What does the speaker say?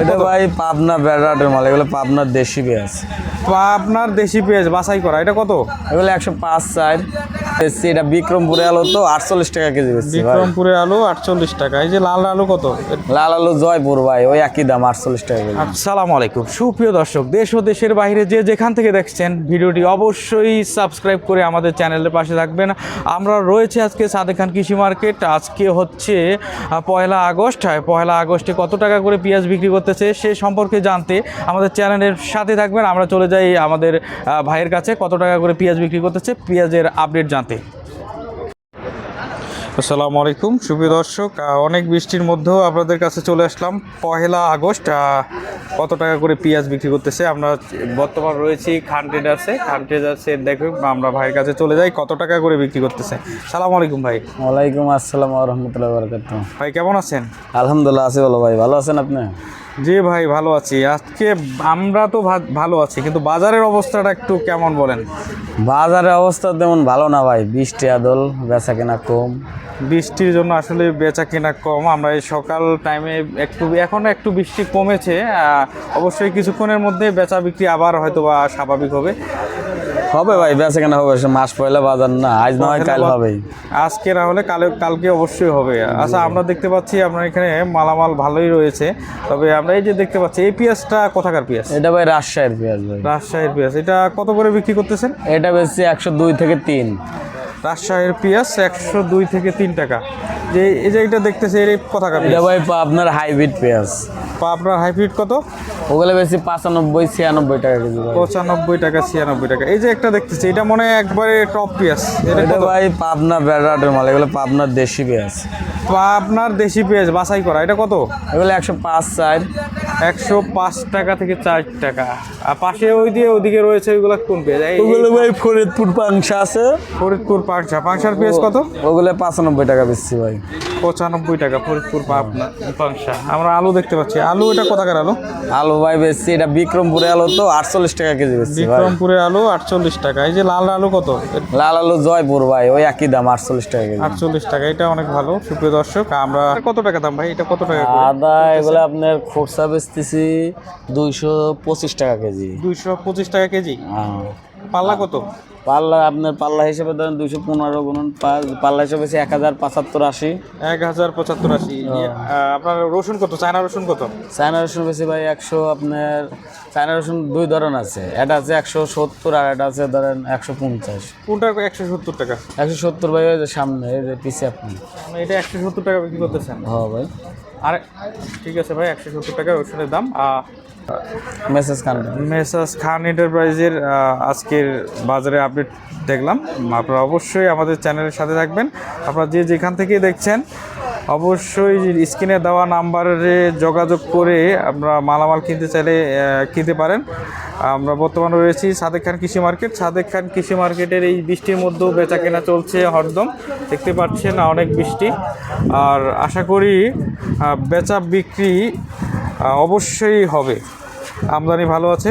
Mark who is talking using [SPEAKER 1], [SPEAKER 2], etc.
[SPEAKER 1] এটা ভাই পাবনা বেড়াটের মাল এগুলো পাবনার দেশি পেঁয়াজ।
[SPEAKER 2] আপনার দেশি পেঁয়াজ বাছাই করা এটা কত?
[SPEAKER 1] এগুলো একশো পাঁচ চার এটা বিক্রমপুরে আলু তো আটচল্লিশ টাকা কেজি বেশি
[SPEAKER 2] বিক্রমপুরের আলু আটচল্লিশ টাকা এই যে লাল আলু কত?
[SPEAKER 1] লাল আলু জয়পুর ভাই ওই একই দাম আটচল্লিশ টাকা কেজি।
[SPEAKER 2] আসসালামু আলাইকুম। সুপ্রিয় দর্শক দেশ ও দেশের বাইরে যে যেখান থেকে দেখছেন ভিডিওটি অবশ্যই সাবস্ক্রাইব করে আমাদের চ্যানেলের পাশে থাকবেন। আমরা রয়েছে আজকে সাদেক খান কৃষি মার্কেট আজকে হচ্ছে পয়লা আগস্ট। পয়লা আগস্টে কত টাকা করে পেঁয়াজ বিক্রি করতেছে সে সম্পর্কে জানতে আমাদের চ্যানেলের সাথে থাকবেন। আমরা চলে যাই আমাদের ভাইয়ের কাছে কত টাকা করে পেঁয়াজ বিক্রি করতেছে পেঁয়াজের আপডেট জানতে। আসসালামু আলাইকুম সুপ্রিয় দর্শক অনেক বৃষ্টির মধ্যেও আপনাদের কাছে চলে আসলাম। পহেলা আগস্ট কত টাকা করে পেঁয়াজ বিক্রি করতেছে? আমরা বর্তমান রয়েছি খান ট্রেডার্সে খান ট্রেডার্সে দেখে আমরা ভাইয়ের কাছে চলে যাই কত টাকা করে বিক্রি করতেছে। সালাম আলাইকুম ভাই।
[SPEAKER 1] ওয়ালাইকুম আসসালাম রহমতুল্লাহ বরকাত
[SPEAKER 2] ভাই কেমন আছেন?
[SPEAKER 1] আলহামদুলিল্লাহ আছি বলো ভাই। ভালো আছেন আপনি?
[SPEAKER 2] জি ভাই ভালো আছি। আজকে আমরা তো ভালো আছি কিন্তু বাজারের অবস্থাটা একটু কেমন বলেন?
[SPEAKER 1] বাজারের অবস্থা তেমন ভালো না ভাই বৃষ্টি আদল বেচা কেনা কম।
[SPEAKER 2] বৃষ্টির জন্য আসলে বেচা কেনা কম। আমরা এই সকাল টাইমে একটু এখন একটু বৃষ্টি কমেছে অবশ্যই কিছুক্ষণের মধ্যে বেচা বিক্রি আবার হয়তো বা স্বাভাবিক হবে।
[SPEAKER 1] হবে ভাই বেচা কেনা হবে মাস পয়লা বাজার না আজ না হয় কাল হবে
[SPEAKER 2] আজকে না হলে কালে কালকে অবশ্যই হবে। আচ্ছা আমরা দেখতে পাচ্ছি আপনার এখানে মালামাল ভালোই রয়েছে। তবে আমরা এই যে দেখতে পাচ্ছি এই পেঁয়াজটা কোথাকার পেঁয়াজ?
[SPEAKER 1] এটা ভাই রাজশাহীর পেঁয়াজ ভাই।
[SPEAKER 2] রাজশাহীর পেঁয়াজ। এটা কত করে বিক্রি করতেছেন?
[SPEAKER 1] এটা বেশি একশো দুই থেকে তিন।
[SPEAKER 2] রাজশাহীর পেঁয়াজ একশো দুই থেকে তিন টাকা। যে এই যে এটা দেখতেছে এর কোথাকার
[SPEAKER 1] এটা ভাই আপনার হাইব্রিড পেঁয়াজ।
[SPEAKER 2] আপনার হাইব্রিড কত?
[SPEAKER 1] ওগুলো বেশি পঁচানব্বই ছিয়ানব্বই টাকা কেজি
[SPEAKER 2] পঁচানব্বই টাকা ছিয়ানব্বই টাকা। এই যে একটা দেখতেছি এটা মনে হয় একবারে টপ পেঁয়াজ। এটা
[SPEAKER 1] ভাই পাবনা বেড়াটের মাল এগুলো পাবনার দেশি পেঁয়াজ।
[SPEAKER 2] পাবনার দেশি পেঁয়াজ বাছাই করা। এটা কত?
[SPEAKER 1] এগুলো একশো পাঁচ চার।
[SPEAKER 2] একশো পাঁচ টাকা থেকে চার টাকা। আর পাশে ওই দিয়ে ওদিকে রয়েছে ওইগুলো কোন পেঁয়াজ?
[SPEAKER 1] ওগুলো ভাই ফরিদপুর পাংশা আছে।
[SPEAKER 2] ফরিদপুর পাংশা। পাংশার পেঁয়াজ কত?
[SPEAKER 1] ওগুলো পাঁচানব্বই টাকা বেশি ভাই।
[SPEAKER 2] পঁচানব্বই টাকা ফরিদপুর পাবনা পাংশা। আমরা আলু দেখতে পাচ্ছি। আলু এটা কোথাকার আলু?
[SPEAKER 1] আলু ভাই বেশি এটা বিক্রমপুরে আলু তো আটচল্লিশ টাকা কেজি বেশি
[SPEAKER 2] বিক্রমপুরের আলু আটচল্লিশ টাকা। এই যে লাল আলু কত?
[SPEAKER 1] লাল আলু জয়পুর ভাই ওই একই দাম আটচল্লিশ টাকা কেজি।
[SPEAKER 2] আটচল্লিশ টাকা এটা অনেক ভালো। সুপ্রিয় দর্শক আমরা কত টাকা দাম ভাই? এটা কত টাকা
[SPEAKER 1] আদা এগুলো আপনার খোরসা বেচতেছি দুইশো পঁচিশ টাকা কেজি।
[SPEAKER 2] দুইশো পঁচিশ টাকা কেজি?
[SPEAKER 1] হ্যাঁ।
[SPEAKER 2] পাল্লা কত?
[SPEAKER 1] পাল্লা আপনার পাল্লা হিসেবে ধরেন দুইশো পনেরো গুণন পাল্লা হিসেবে এক হাজার পঁচাত্তর আশি।
[SPEAKER 2] এক হাজার পঁচাত্তর আশি। আপনার রসুন কত? চায়না রসুন কত?
[SPEAKER 1] চায়না রসুন বেশি ভাই একশো আপনার চায়না রসুন দুই ধরন আছে। এটা আছে একশো সত্তর আর এটা আছে ধরেন একশো পঞ্চাশ।
[SPEAKER 2] কোনটা একশো সত্তর টাকা?
[SPEAKER 1] একশো সত্তর ভাই ওই যে সামনে এই যে পিছিয়ে আপনি।
[SPEAKER 2] মানে এটা একশো সত্তর টাকা বিক্রি করতেছেন।
[SPEAKER 1] হ্যাঁ ভাই।
[SPEAKER 2] আর ঠিক আছে ভাই একশো সত্তর টাকা ওষুধের দাম।
[SPEAKER 1] মেসাজ খান।
[SPEAKER 2] মেসাজ খান এন্টারপ্রাইজের আজকের বাজারে আপডেট দেখলাম। আপনারা অবশ্যই আমাদের চ্যানেলের সাথে থাকবেন। আপনারা যে যেখান থেকে দেখছেন অবশ্যই স্ক্রিনে দেওয়া নাম্বারে যোগাযোগ করে আমরা মালামাল কিনতে চাইলে কিনতে পারেন। আমরা বর্তমানে রয়েছি সাদেক খান কৃষি মার্কেট। সাদেক খান কৃষি মার্কেটের এই বৃষ্টির মধ্যেও বেচা কেনা চলছে হরদম। দেখতে পাচ্ছেন অনেক বৃষ্টি। আর আশা করি বেচা বিক্রি অবশ্যই হবে। আমদানি ভালো আছে।